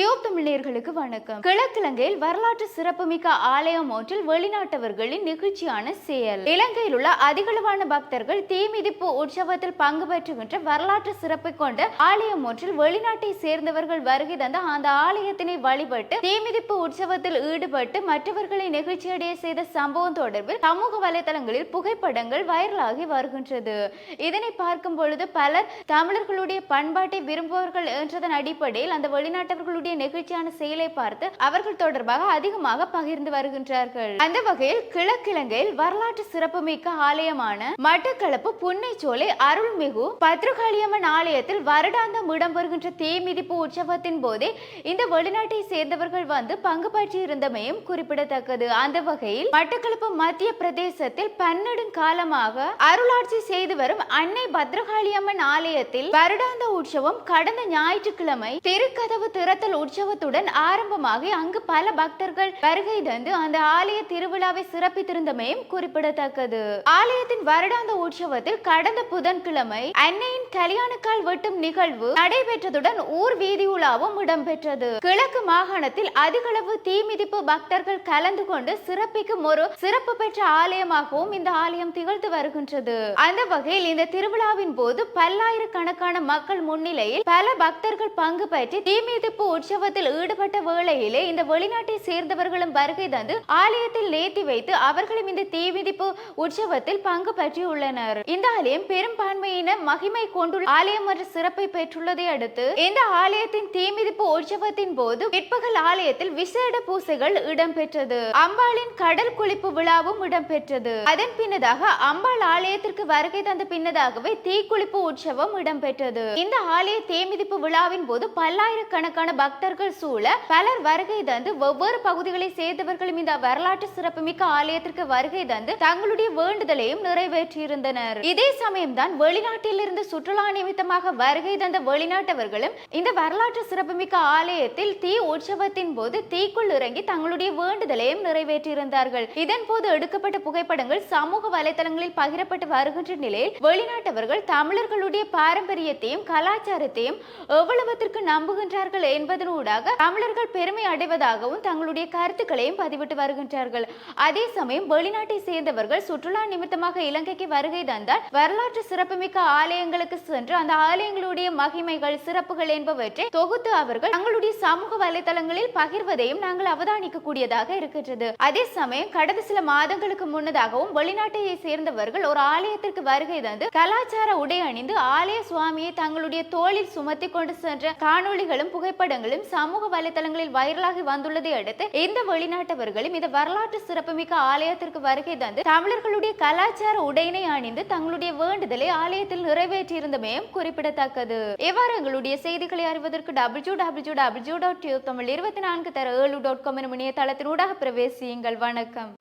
Tube தமிழர்களுக்கு வணக்கம். கிழக்கிழங்கையில் வரலாற்று சிறப்புமிக்க ஆலயம் ஒன்றில் வெளிநாட்டவர்களின் நிகழ்ச்சியான செயல். இலங்கையில் உள்ள அதிகளவான பக்தர்கள் தீமிதிப்பு உற்சவத்தில் பங்கு பெற்றுகின்ற வரலாற்று சிறப்பை கொண்ட ஆலயம் ஒன்றில் வெளிநாட்டை சேர்ந்தவர்கள் வருகை தந்த அந்த ஆலயத்தினை வழிபட்டு தீமிதிப்பு உற்சவத்தில் ஈடுபட்டு மற்றவர்களை நிகழ்ச்சியடைய செய்த சம்பவம் தொடர்பில் சமூக வலைதளங்களில் புகைப்படங்கள் வைரலாகி வருகின்றது. இதனை பார்க்கும் பொழுது பலர் தமிழர்களுடைய பண்பாட்டை விரும்புவார்கள் என்றதன் அடிப்படையில் அந்த வெளிநாட்டவர்களுடைய நெகிழ்ச்சியான செயலை பார்த்து அவர்கள் தொடர்பாக அதிகமாக பகிர்ந்து வருகின்றார்கள். அந்த வகையில் கிழக்கிழங்கையில் வரலாற்று சிறப்புமிக்க ஆலயமான மட்டக்களப்பு புன்னைச்சோலை அருள்மிகு பத்ரகாளியம்மன் ஆலயத்தில் வருடாந்தம் இடம்பெறுகின்ற தீமிதிப்பு உற்சவத்தின் போதே இந்த வெளிநாட்டை சேர்ந்தவர்கள் வந்து பங்கு பற்றியிருந்தமையும் குறிப்பிடத்தக்கது. அந்த வகையில் மட்டக்களப்பு மத்திய பிரதேசத்தில் பன்னெடுங்காலமாக அருளாட்சி செய்து வரும் அன்னை பத்ரகாளியம்மன் ஆலயத்தில் வருடாந்த உற்சவம் கடந்த ஞாயிற்றுக்கிழமை திருக்கதவு திறத்தல் உற்சவத்துடன் ஆரம்பமாகி அங்கு பல பக்தர்கள் வருகை தந்து அந்த ஆலய திருவிழாவை சிறப்பித்திருந்தமையும் குறிப்பிடத்தக்கது. ஆலயத்தின் வருடாந்த உற்சவத்தில் கடந்த புதன்கிழமை அன்னையின் கல்யாணக்கால் வெட்டும் நிகழ்வு நடைபெற்றதுடன் ஊர் வீதி உலாவும் இடம்பெற்றது. கிழக்கு மாகாணத்தில் அதிகளவு தீமிதிப்பு பக்தர்கள் கலந்து கொண்டு சிறப்பிக்கும் ஒரு சிறப்பு பெற்ற ஆலயமாகவும் இந்த ஆலயம் திகழ்ந்து வருகின்றது. அந்த வகையில் இந்த திருவிழாவின் போது பல்லாயிரக்கணக்கான மக்கள் முன்னிலையில் பல பக்தர்கள் பங்கு பெற்று தீமிதிப்பு உற்சவத்தில் ஈடுபட்ட வேளையிலே இந்த வெளிநாட்டை சேர்ந்தவர்களும் வருகை தந்து ஆலயத்தில் நேர்த்தி வைத்து அவர்களும் இந்த தீவிதிப்பு உற்சவத்தில் பங்கு பற்றியுள்ளனர். இந்த ஆலயம் பெரும்பான்மையின மகிமை கொண்டுள்ள ஆலயம் என்ற சிறப்பை பெற்றுள்ளதை அடுத்து இந்த ஆலயத்தின் தீமிதிப்பு உற்சவத்தின் போது பிற்பகல் ஆலயத்தில் விசேட பூசைகள் இடம்பெற்றது. அம்பாளின் கடல் குளிப்பு விழாவும் இடம்பெற்றது. அதன் பின்னதாக அம்பாள் ஆலயத்திற்கு வருகை தந்த பின்னதாகவே தீக்குளிப்பு உற்சவம் இடம்பெற்றது. இந்த ஆலய தேமிதிப்பு விழாவின் போது பல்லாயிரக்கணக்கான பக்த பக்தர்கள் சூழ பலர் வருகை தந்து ஒவ்வொரு பகுதிகளை சேர்ந்தவர்களும் இந்த வரலாற்று சிறப்புமிக்க ஆலயத்திற்கு வருகை தந்து தங்களுடைய வேண்டுதலையும் நிறைவேற்றியிருந்தனர். இதே சமயம்தான் வெளிநாட்டில் இருந்து சுற்றுலா நிமித்தமாக வருகை தந்த வெளிநாட்டவர்களும் இந்த வரலாற்று சிறப்புமிக்க ஆலயத்தில் தீ உற்சவத்தின் போது தீக்குள் இறங்கி தங்களுடைய வேண்டுதலையும் நிறைவேற்றியிருந்தார்கள். இதன் போது எடுக்கப்பட்ட புகைப்படங்கள் சமூக வலைதளங்களில் பகிரப்பட்டு வருகின்ற நிலையில் வெளிநாட்டவர்கள் தமிழர்களுடைய பாரம்பரியத்தையும் கலாச்சாரத்தையும் எவ்வளவத்திற்கு நம்புகின்றார்கள் என்பது என்பதனூடாக தமிழர்கள் பெருமை அடைவதாகவும் தங்களுடைய கருத்துக்களையும் பதிவிட்டு வருகின்றார்கள். அதே சமயம் வெளிநாட்டை சேர்ந்தவர்கள் சுற்றுலா நிமித்தமாக இலங்கைக்கு வருகை தந்தால் வரலாற்று சிறப்புமிக்க ஆலயங்களுக்கு சென்று அந்த ஆலயங்களுடைய மகிமைகள் சிறப்புகள் என்பவற்றை தொகுத்து அவர்கள் தங்களுடைய சமூக வலைதளங்களில் பகிர்வதையும் நாங்கள் அவதானிக்க கூடியதாக இருக்கின்றது. அதே சமயம் கடந்த சில மாதங்களுக்கு முன்னதாகவும் வெளிநாட்டை சேர்ந்தவர்கள் ஒரு ஆலயத்திற்கு வருகை தந்து கலாச்சார உடை அணிந்து ஆலய சுவாமியை தங்களுடைய தோளில் சுமத்தி கொண்டு சென்ற காணொளிகளும் புகைப்படங்களும் சமூக வலைதளங்களில் வைரலாகி வந்துள்ளதை அடுத்து இந்த வெளிநாட்டவர்களும் இந்த வரலாற்று சிறப்புமிக்க ஆலயத்திற்கு வருகை தந்து தமிழர்களுடைய கலாச்சார உடையினை அணிந்து தங்களுடைய வேண்டுதலை ஆலயத்தில் நிறைவேற்றியிருந்தமையும் குறிப்பிடத்தக்கது. இவ்வாறு எங்களுடைய செய்திகளை அறிவதற்கு W W W dot Tamil இருபத்தி நான்கு தர ஏழு டாட் காம் எனும் இணையதளத்தினூடாக பிரவேசியுங்கள். வணக்கம்.